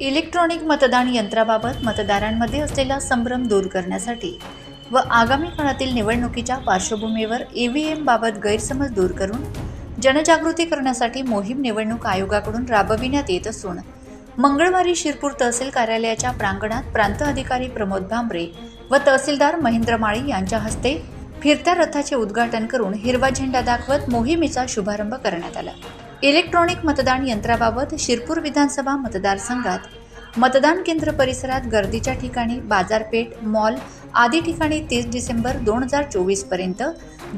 Electronic मतदान यंत्राबाबत मतदारांमध्ये असलेला संभ्रम दूर करण्यासाठी व आगामी काळातील निवडणुकीच्या पार्श्वभूमीवर ई व्ही एमबाबत गैरसमज दूर करून जनजागृती करण्यासाठी मोहीम निवडणूक आयोगाकडून राबविण्यात येत असून मंगळवारी शिरपूर तहसील कार्यालयाच्या प्रांगणात प्रांत अधिकारी प्रमोद भांबरे व तहसीलदार महेंद्र माळी यांच्या हस्ते फिरत्या रथाचे उद्घाटन करून हिरवा झेंडा दाखवत मोहिमेचा शुभारंभ करण्यात आला. इलेक्ट्रॉनिक मतदान यंत्राबाबत शिरपूर विधानसभा मतदारसंघात. मतदान केंद्र परिसरात गर्दीच्या ठिकाणी बाजारपेठ मॉल आदी ठिकाणी तीस डिसेंबर दोन हजार चोवीसपर्यंत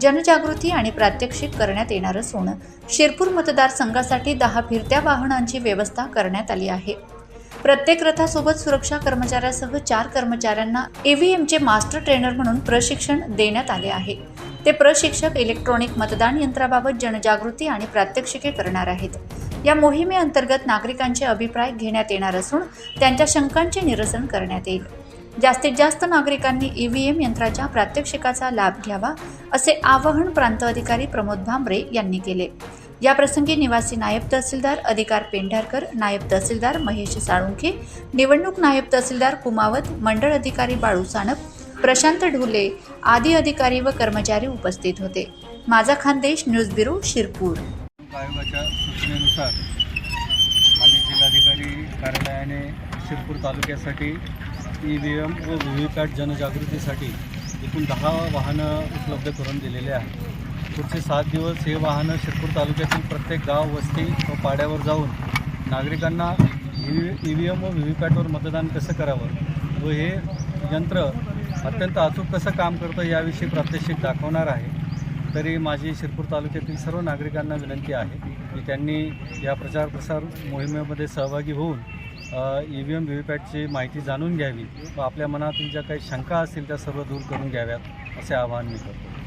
जनजागृती आणि प्रात्यक्षिक करण्यात येणार असून शिरपूर मतदारसंघासाठी दहा फिरत्या वाहनांची व्यवस्था करण्यात आली आहे. प्रत्येक रथासोबत सुरक्षा कर्मचाऱ्यासह चार कर्मचाऱ्यांना ईव्हीएमचे मास्टर ट्रेनर म्हणून प्रशिक्षण देण्यात आले आहे. ते प्रशिक्षक इलेक्ट्रॉनिक मतदान यंत्राबाबत जनजागृती आणि प्रात्यक्षिके करणार आहेत. या मोहिमेअंतर्गत नागरिकांचे अभिप्राय घेण्यात येणार असून त्यांच्या शंकांचे निरसन करण्यात येईल. जास्तीत जास्त नागरिकांनी ईव्हीएम यंत्राच्या प्रात्यक्षिकाचा लाभ घ्यावा असे आवाहन प्रांत अधिकारी प्रमोद भांबरे यांनी केले. याप्रसंगी निवासी नायब तहसीलदार अधिकार पेंढारकर नायब तहसीलदार महेश साळुंखे निवडणूक नायब तहसीलदार कुमावत मंडळ अधिकारी बाळू सानप प्रशांत ढोले आदी अधिकारी व कर्मचारी उपस्थित होते. माझा खानदेश न्यूज ब्युरो शिरपूर. आयोगाच्या सूचनेनुसार आणि जिल्हाधिकारी कार्यालयाने शिरपूर तालुक्यासाठी ई व्ही एम व व्ही व्ही पॅट जनजागृतीसाठी एकूण दहा वाहनं उपलब्ध करून दिलेले आहेत. पुढचे सात दिवस हे वाहनं शिरपूर तालुक्यातील प्रत्येक गाव वस्ती व पाड्यावर जाऊन नागरिकांना ई व्ही एम व व्ही व्ही पॅटवर मतदान कसं करावं व हे यंत्र अत्यंत अचूक कसं काम करतं याविषयी प्रात्यक्षिक दाखवणार आहे. तरी माझी शिरपूर तालुक्यातील सर्व नागरिकांना विनंती आहे की त्यांनी या प्रचार प्रसार मोहिमेमध्ये सहभागी होऊन E V M V V पॅटची माहिती जाणून घ्यावी व आपल्या मनातील ज्या काही शंका असतील त्या सर्व दूर करून घ्याव्यात असे आवाहन मी करतो.